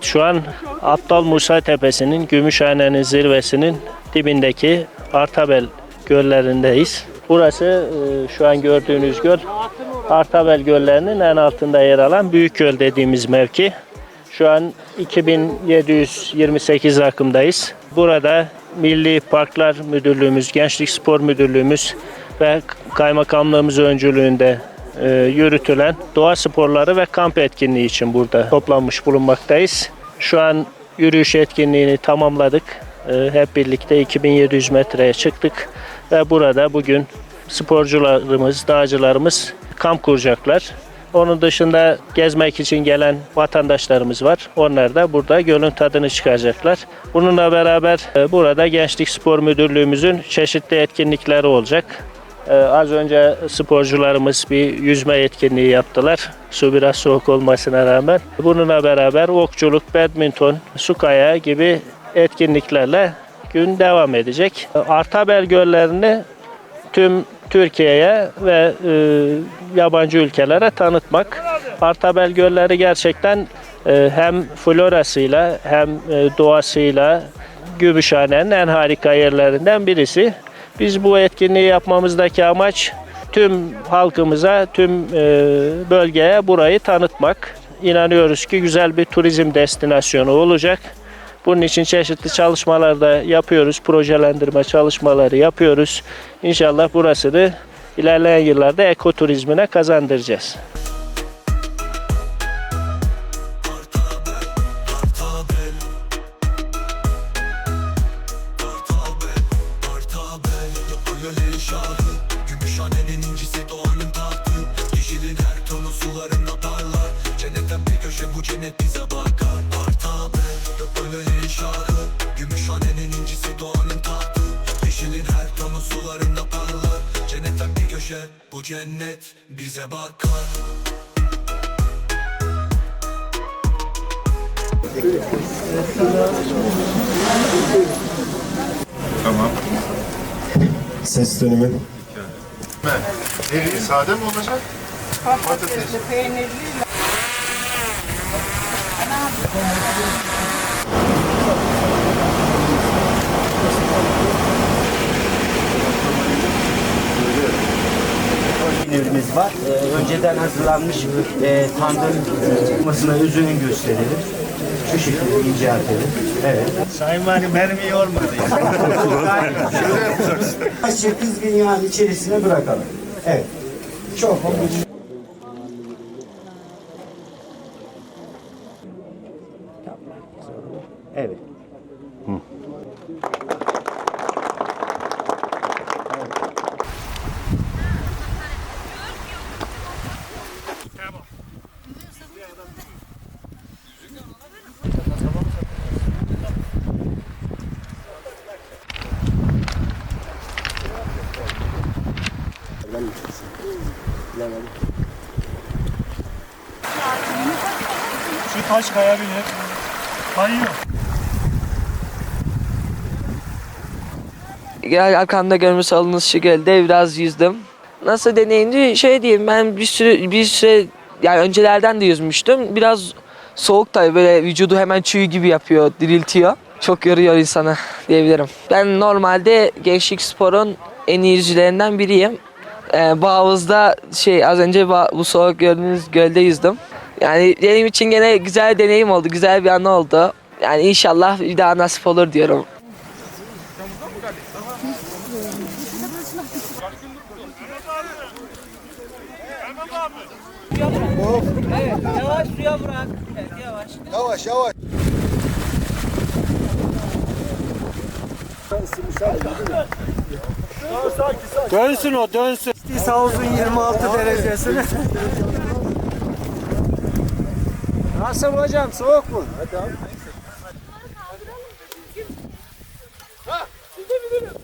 Şu an Aptal Musa Tepesi'nin Gümüşhane'nin zirvesinin dibindeki Artabel göllerindeyiz. Burası e, şu an gördüğünüz göl Artabel göllerinin en altında yer alan Büyük Göl dediğimiz mevki. Şu an 2728 rakımdayız. Burada Milli Parklar Müdürlüğümüz, Gençlik Spor Müdürlüğümüz ve kaymakamlığımız öncülüğünde e, yürütülen doğa sporları ve kamp etkinliği için burada toplanmış bulunmaktayız. Şu an yürüyüş etkinliğini tamamladık. E, hep birlikte 2700 metreye çıktık ve burada bugün sporcularımız, dağcılarımız kamp kuracaklar. Onun dışında gezmek için gelen vatandaşlarımız var. Onlar da burada gölün tadını çıkaracaklar. Bununla beraber e, burada Gençlik Spor Müdürlüğümüzün çeşitli etkinlikleri olacak. Ee, az önce sporcularımız bir yüzme etkinliği yaptılar. Su biraz soğuk olmasına rağmen. Bununla beraber okçuluk, badminton, su kayağı gibi etkinliklerle gün devam edecek. Artabel göllerini tüm Türkiye'ye ve e, yabancı ülkelere tanıtmak. Artabel gölleri gerçekten e, hem florasıyla hem e, doğasıyla Gümüşhane'nin en harika yerlerinden birisi. Biz bu etkinliği yapmamızdaki amaç tüm halkımıza, tüm e, bölgeye burayı tanıtmak. İnanıyoruz ki güzel bir turizm destinasyonu olacak. Bunun için çeşitli çalışmalar da yapıyoruz. Projelendirme çalışmaları yapıyoruz. İnşallah burası da ilerleyen yıllarda ekoturizmine kazandıracağız. Artabel bu cennet bize bakar Ses dönümü. Neli sade mi olacak? Patatesli, peynirli. Peynirimiz var. Ee, önceden hazırlanmış e, tandır yapmasına üzümün gösterilir. Şu şekilde inceltilir. Evet. Sayın Valim benim iyi olmadı. Kızgın yağın içerisine bırakalım. Evet. Çok Evet. Şu taş kayabilir. Kayıyor. Gel arkamda görmüş olduğunuz şu gölde biraz yüzdüm. Nasıl deneyimdi? Şey diyeyim ben bir süre bir süre yani öncelerden de yüzmüştüm. Biraz soğuk tabii böyle vücudu hemen çiğ gibi yapıyor, diriltiyor. Çok yoruyor insanı diyebilirim. Ben normalde Gençlik Spor'un en iyi yüzücülerinden biriyim. Ee, bu havuzda şey az önce bu soğuk gördüğünüz gölde yüzdüm. Yani benim için gene güzel deneyim oldu, güzel bir an oldu. Yani inşallah bir daha nasip olur diyorum. Dönsün o dönsün. İşte havuzun 26 derecesine. Nasıl hocam soğuk mu? Hadi abi. Ha, bilirim.